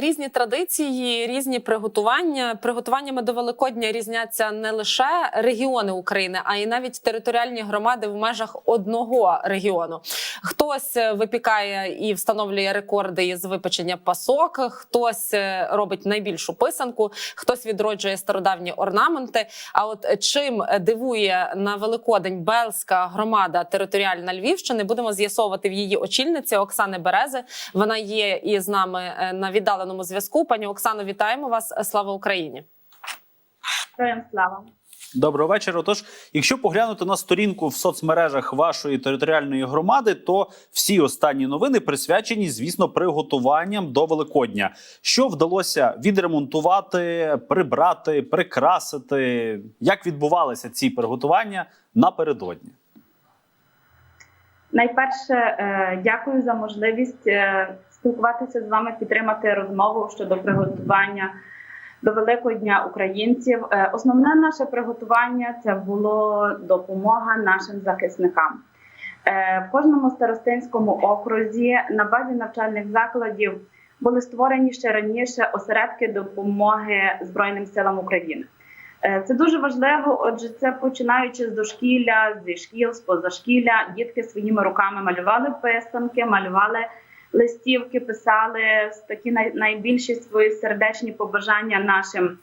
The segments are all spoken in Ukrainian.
Різні традиції, різні приготування. Приготуваннями до Великодня різняться не лише регіони України, а й навіть територіальні громади в межах одного регіону. Хтось е, випікає і встановлює рекорди із випечення пасок, хтось е, робить найбільшу писанку, хтось відроджує стародавні орнаменти. А от чим дивує на Великодень Белська громада територіальна Львівщини, будемо з'ясовувати в її очільниці Оксани Берези. Вона є із нами е, на віддаленому зв'язку. Пані Оксано, вітаємо вас. Слава Україні! Героям слава. Доброго вечора. Тож, якщо поглянути на сторінку в соцмережах вашої територіальної громади, то всі останні новини присвячені, звісно, приготуванням до Великодня. Що вдалося відремонтувати, прибрати, прикрасити? Як відбувалися ці приготування напередодні? Найперше, е, дякую за можливість е, спілкуватися з вами, підтримати розмову щодо приготування до Великодня українців. Е, Основне наше приготування це було допомога нашим захисникам. Е, В кожному старостинському окрузі на базі навчальних закладів були створені ще раніше осередки допомоги Збройним силам України. Е, Це дуже важливо. Отже, це починаючи з дошкілля, зі шкіл, з позашкілля, дітки своїми руками малювали писанки, малювали листівки, писали такі найбільші свої сердечні побажання нашим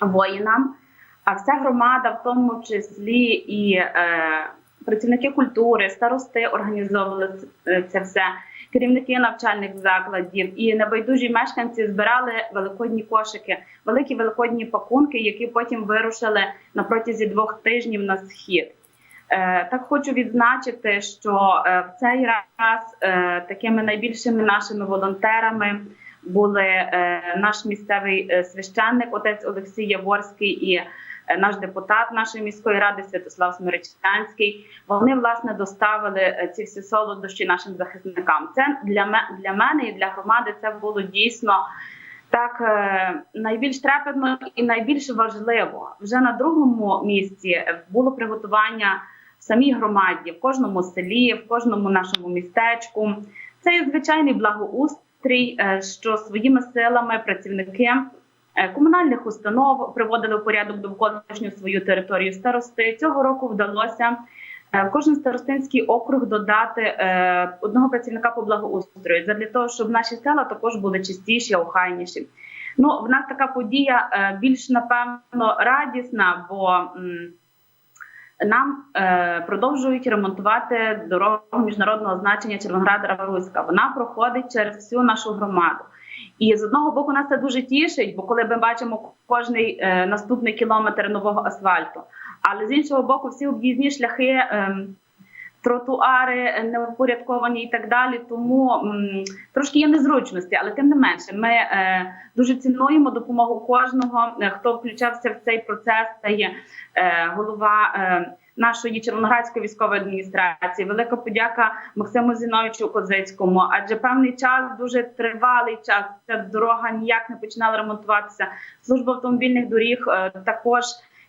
воїнам. А вся громада, в тому числі і е, працівники культури, старости організовували це все, керівники навчальних закладів і небайдужі мешканці збирали великодні кошики, великі великодні пакунки, які потім вирушили на протязі двох тижнів на схід. Е, Так хочу відзначити, що е, в цей раз е, такими найбільшими нашими волонтерами були наш місцевий священник, отець Олексій Яворський і наш депутат нашої міської ради Святослав Смиречанський. Вони власне доставили ці всі солодощі нашим захисникам. Це для для мене і для громади це було дійсно. Так, найбільш трепетно і найбільш важливо вже на другому місці було приготування в самій громаді, в кожному селі, в кожному нашому містечку. Це є звичайний благоустрій, е, що своїми силами працівники е, комунальних установ приводили в порядок довколишню свою територію старости. Цього року вдалося е, в кожен старостинський округ додати е, одного працівника по благоустрою для того, щоб наші села також були чистіші, охайніші. Ну, в нас така подія е, більш напевно радісна, бо нам е, продовжують ремонтувати дорогу міжнародного значення Червонограда Руська. Вона проходить через всю нашу громаду. І з одного боку нас це дуже тішить, бо коли ми бачимо кожний е, наступний кілометр нового асфальту. Але з іншого боку, всі об'їзні шляхи, е, тротуари е, невпорядковані і так далі. Тому трошки є незручності, але тим не менше, ми е, дуже цінуємо допомогу кожного, е, хто включався в цей процес. Це є голова. Нашої Червоноградської військової адміністрації велика подяка Максиму Зіновичу Козицькому. Адже певний час, дуже тривалий час, ця дорога ніяк не починала ремонтуватися. Служба автомобільних доріг також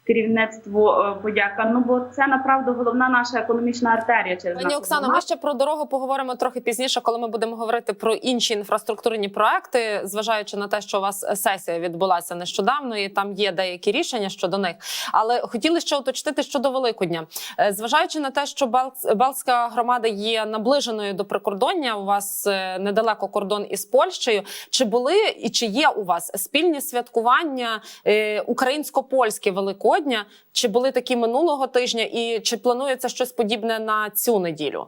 керівництву е, подяка. Ну бо це направду головна наша економічна артерія. Через Пані Оксано, ми ще про дорогу поговоримо трохи пізніше, коли ми будемо говорити про інші інфраструктурні проекти, зважаючи на те, що у вас сесія відбулася нещодавно, і там є деякі рішення щодо них. Але хотіли ще уточнити щодо Великодня, Е, зважаючи на те, що Бал- Балтська громада є наближеною до прикордоння, у вас е, недалеко кордон із Польщею. Чи були і чи є у вас спільні святкування українсько-польське Великодня? Чи були такі минулого тижня, і чи планується щось подібне на цю неділю?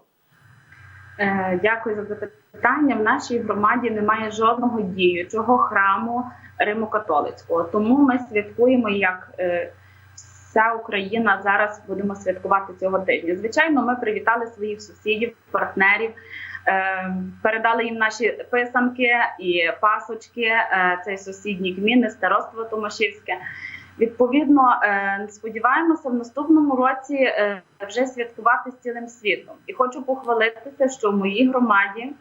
Е, Дякую за запитання. В нашій громаді немає жодного діючого храму Римо-католицького. Тому ми святкуємо як е, вся Україна зараз будемо святкувати цього тижня. Звичайно, ми привітали своїх сусідів, партнерів, е, передали їм наші писанки і пасочки. Цей сусідні гміни, староство Томашівське. Відповідно, е, сподіваємося, в наступному році е, вже святкувати з цілим світом. І хочу похвалитися, що в моїй громаді,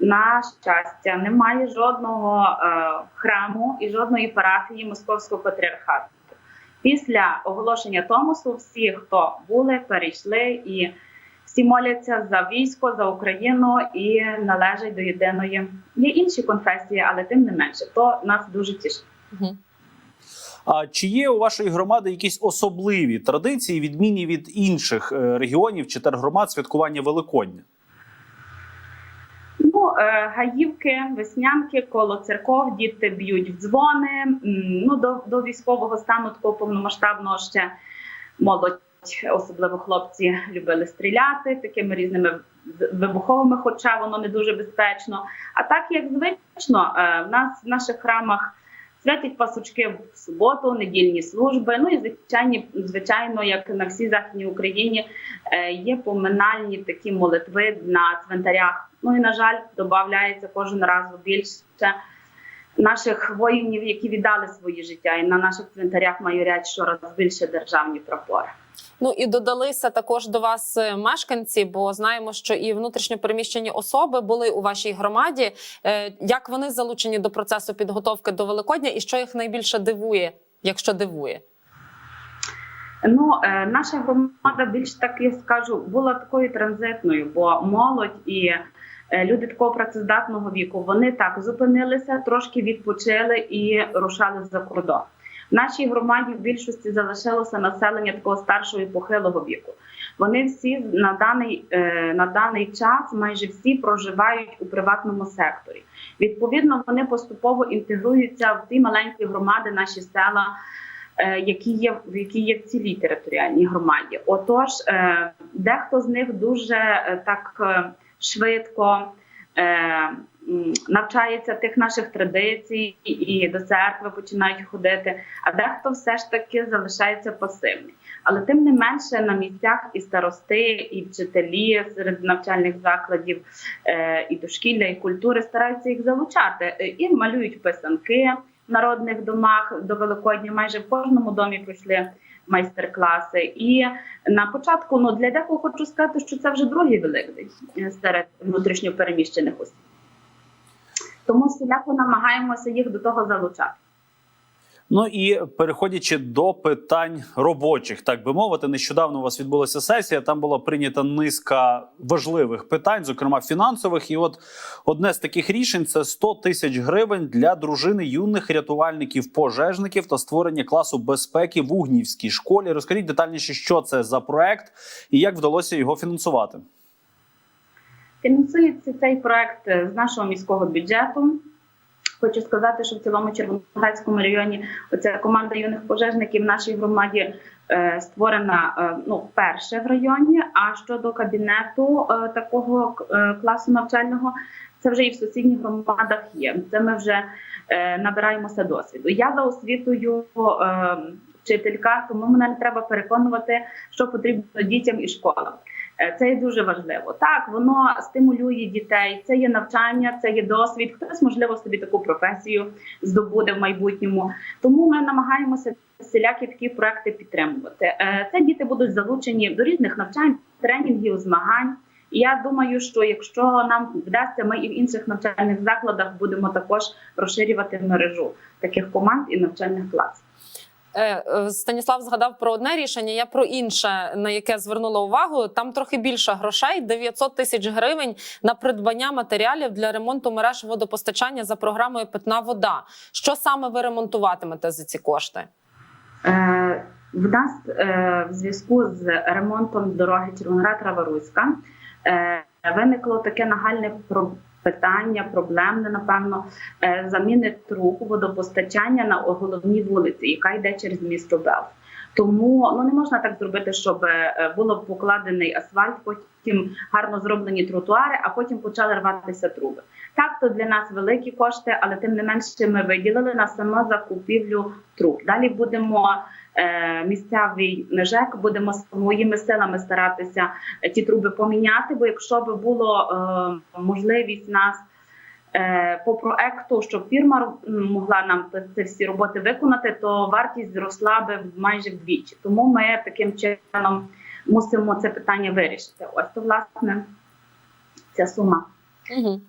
на щастя, немає жодного е, храму і жодної парафії Московського патріархату. Після оголошення Томосу всі, хто були, перейшли і Всі моляться за військо, за Україну і належать до єдиної. Є інші конфесії, але тим не менше, то нас дуже тішить. А чи є у вашої громади якісь особливі традиції, відмінні від інших е, регіонів чи тергромад святкування Великодня? Ну, е, гаївки, веснянки, коло церков, діти б'ють в дзвони. Ну, до, до військового стану такого повномасштабного ще молодь, особливо хлопці, любили стріляти такими різними вибуховими, хоча воно не дуже безпечно. А так як звично, е, в нас в наших храмах святять пасочки в суботу, недільні служби. Ну і звичайні, звичайно, як на всій західній Україні, е, є поминальні такі молитви на цвинтарях. Ну і на жаль, додається кожен раз більше наших воїнів, які віддали свої життя, і на наших цвинтарях майорять щораз більше державні прапори. Ну і додалися також до вас е, мешканці, бо знаємо, що і внутрішньопереміщені особи були у вашій громаді. Е, Як вони залучені до процесу підготовки до Великодня, і що їх найбільше дивує, якщо дивує? Ну, е, наша громада більш так я скажу була такою транзитною, бо молодь і люди такого працездатного віку вони так зупинилися, трошки відпочили і рушали за кордон. В нашій громаді в більшості залишилося населення такого старшого і похилого віку. Вони всі на даний, е, на даний час майже всі проживають у приватному секторі. Відповідно, вони поступово інтегруються в ті маленькі громади, наші села е, які є в які є в цілій територіальній громаді. Отож, е, дехто з них дуже е, так е, швидко е, м, навчається тих наших традицій і до церкви починають ходити, а дехто все ж таки залишається пасивний. Але тим не менше на місцях і старости, і вчителі серед навчальних закладів, е, і дошкілля, і культури стараються їх залучати е, і малюють писанки в народних домах до Великодня. Майже в кожному домі пройшли майстер-класи. І на початку, ну для декого хочу сказати, що це вже другий великдень е, серед внутрішньопереміщених осіб. Тому всіляко намагаємося їх до того залучати. Ну і переходячи до питань робочих, так би мовити, нещодавно у вас відбулася сесія. Там була прийнята низка важливих питань, зокрема фінансових. І от одне з таких рішень це 100 тисяч гривень для дружини юних рятувальників пожежників та створення класу безпеки в Угнівській школі. Розкажіть детальніше, що це за проект і як вдалося його фінансувати. Фінансується цей проект з нашого міського бюджету. Хочу сказати, що в цілому Червоноградському районі оця команда юних пожежників в нашій громаді е, створена е, ну, вперше в районі. А щодо кабінету е, такого е, класу навчального, це вже і в сусідніх громадах є. Це ми вже е, набираємося досвіду. Я за освітою е, вчителька, тому мене не треба переконувати, що потрібно дітям і школам. Е, Це є дуже важливо. Так, воно стимулює дітей. Це є навчання, це є досвід. Хтось можливо собі таку професію здобуде в майбутньому. Тому ми намагаємося всілякі такі проекти підтримувати. Е, Це діти будуть залучені до різних навчань, тренінгів, змагань. Я думаю, що якщо нам вдасться, ми і в інших навчальних закладах будемо також розширювати мережу таких команд і навчальних класів. Е, е, Станіслав згадав про одне рішення. Я про інше, на яке звернула увагу. Там трохи більше грошей 900 тисяч гривень на придбання матеріалів для ремонту мереж водопостачання за програмою Питна вода. Що саме ви ремонтуватимете за ці кошти? Е, В нас е, в зв'язку з ремонтом дороги Червоноград-Раваруська е, виникло таке нагальне про- питання, проблемне, напевно, е, заміни труб водопостачання на головній вулиці, яка йде через місто Белф. Тому ну не можна так зробити, щоб е, було покладений асфальт, потім гарно зроблені тротуари, а потім почали рватися труби. Так, то для нас великі кошти, але тим не менше ми виділили на саму закупівлю труб. Далі будемо місцевий ЖЕК, будемо своїми силами старатися е, ті труби поміняти. Бо якщо б було е, можливість нас е, по проекту, щоб фірма могла нам ці всі роботи виконати, то вартість зросла би майже вдвічі. Тому ми таким чином мусимо це питання вирішити. Ось то власне ця сума. Угу.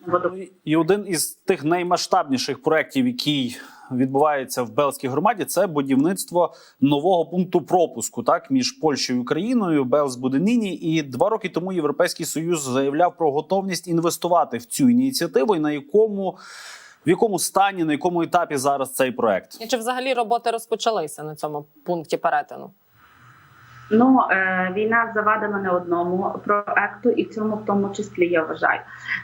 І один із тих наймасштабніших проєктів, який відбувається в Белській громаді, це будівництво нового пункту пропуску так між Польщею і Україною. Белс буде нині. І два роки тому Європейський Союз заявляв про готовність інвестувати в цю ініціативу, і на якому в якому стані, на якому етапі зараз цей проект. І чи взагалі роботи розпочалися на цьому пункті перетину? Ну е, війна завадила не одному проекту, і цьому в тому числі я вважаю.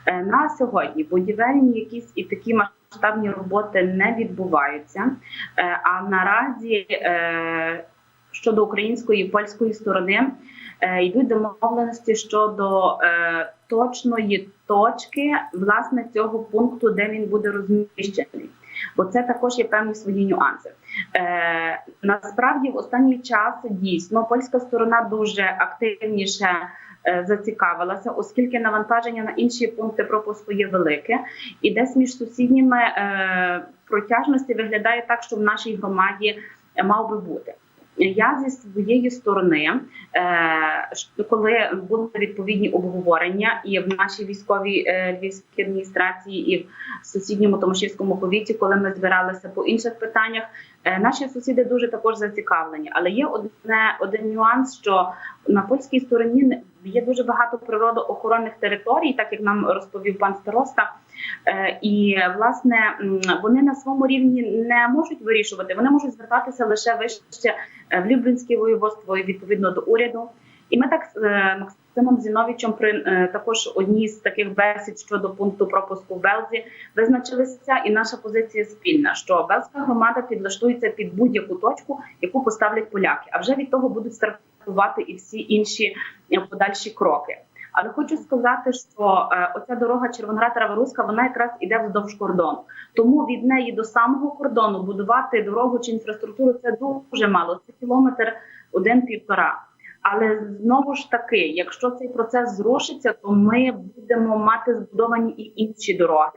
Е, на сьогодні будівельні якісь і такі масштабні роботи не відбуваються. Е, а наразі щодо української і польської сторони йдуть домовленості щодо точної точки власне цього пункту, де він буде розміщений. Бо це також є певні свої нюанси. Е, насправді в останній час дійсно польська сторона дуже активніше е, зацікавилася, оскільки навантаження на інші пункти пропуску є велике, і десь між сусідніми е, протяжності виглядає так, що в нашій громаді мав би бути. Я зі своєї сторони, е, коли були відповідні обговорення, і в нашій військовій е, львівській адміністрації, і в сусідньому Томашівському повіті, коли ми збиралися по інших питаннях, е, наші сусіди дуже також зацікавлені. Але є одне один нюанс, що на польській стороні є дуже багато природоохоронних територій, так як нам розповів пан староста. Е, І власне вони на своєму рівні не можуть вирішувати. Вони можуть звертатися лише вище е, в Люблінське воєводство і відповідно до уряду. І ми так з е, Максимом Зіновичем при також одній з таких бесід щодо пункту пропуску в Белзі визначилися, і наша позиція спільна, що Белська громада підлаштується під будь-яку точку, яку поставлять поляки. А вже від того будуть стартувати і всі інші подальші кроки. Але хочу сказати, що е, оця дорога Червоноград Раворуська, вона якраз іде вздовж кордону. Тому від неї до самого кордону будувати дорогу чи інфраструктуру це дуже мало. Це кілометр один-півтора. Але знову ж таки, якщо цей процес зрушиться, то ми будемо мати збудовані і інші дороги.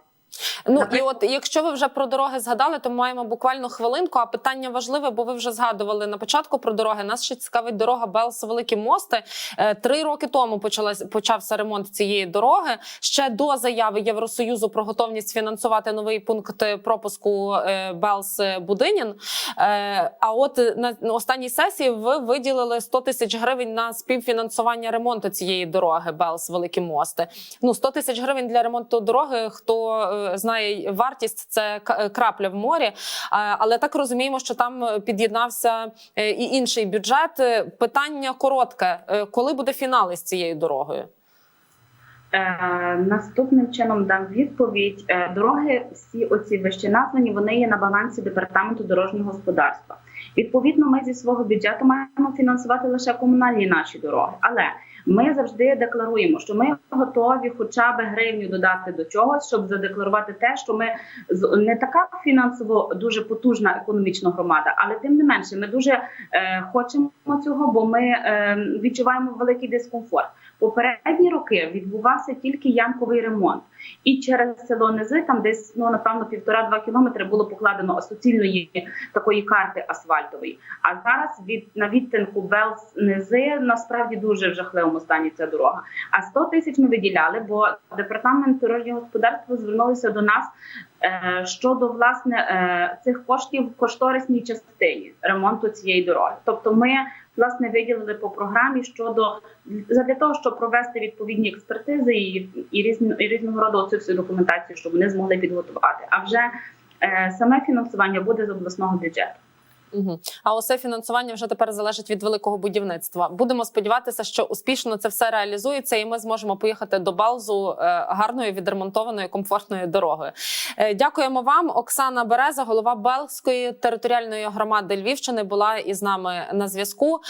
Ну і от якщо ви вже про дороги згадали, то маємо буквально хвилинку. А питання важливе, бо ви вже згадували на початку про дороги. Нас ще цікавить дорога Белс Великі Мости. Е, Три роки тому почалась почався ремонт цієї дороги. Ще до заяви Євросоюзу про готовність фінансувати новий пункт пропуску е, Белс Будинін. Е, А от на останній сесії ви виділили 100 тисяч гривень на співфінансування ремонту цієї дороги Белс Великі Мости. Ну 100 тисяч гривень для ремонту дороги. Хто е, знає вартість, це крапля в морі. Але так розуміємо, що там е, під'єднався е, і інший бюджет. Е, Питання коротке: Е, коли буде фінал із цією дорогою? Е, наступним чином дам відповідь. Е, дороги, всі оці вище названі, вони є на балансі департаменту дорожнього господарства. Відповідно, ми зі свого бюджету маємо фінансувати лише комунальні наші дороги. Але ми завжди декларуємо, що ми готові хоча б гривню додати до чогось, щоб задекларувати те, що ми не така фінансово дуже потужна економічна громада, але тим не менше, ми дуже е, хочемо цього, бо ми е, відчуваємо великий дискомфорт. Попередні роки відбувався тільки ямковий ремонт, і через село Низи, там десь ну напевно півтора-два кілометри було покладено суцільної такої карти асфальтової. А зараз від на відтинку Белс Низи насправді дуже в жахливому стані ця дорога. А 100 тисяч ми виділяли, бо департамент дорожнього господарства звернулися до нас е, щодо власне е, цих коштів в кошторисній частині ремонту цієї дороги. Тобто, ми власне виділили по програмі щодо для того, щоб провести відповідні експертизи і, і, різно, і різного роду цю всю документацію, щоб вони змогли підготувати. А вже е, саме фінансування буде з обласного бюджету. Угу. А усе фінансування вже тепер залежить від великого будівництва. Будемо сподіватися, що успішно це все реалізується, і ми зможемо поїхати до Балзу е, гарною відремонтованою комфортною дорогою. Е, Дякуємо вам, Оксана Береза, голова Белської територіальної громади Львівщини, була із нами на зв'язку.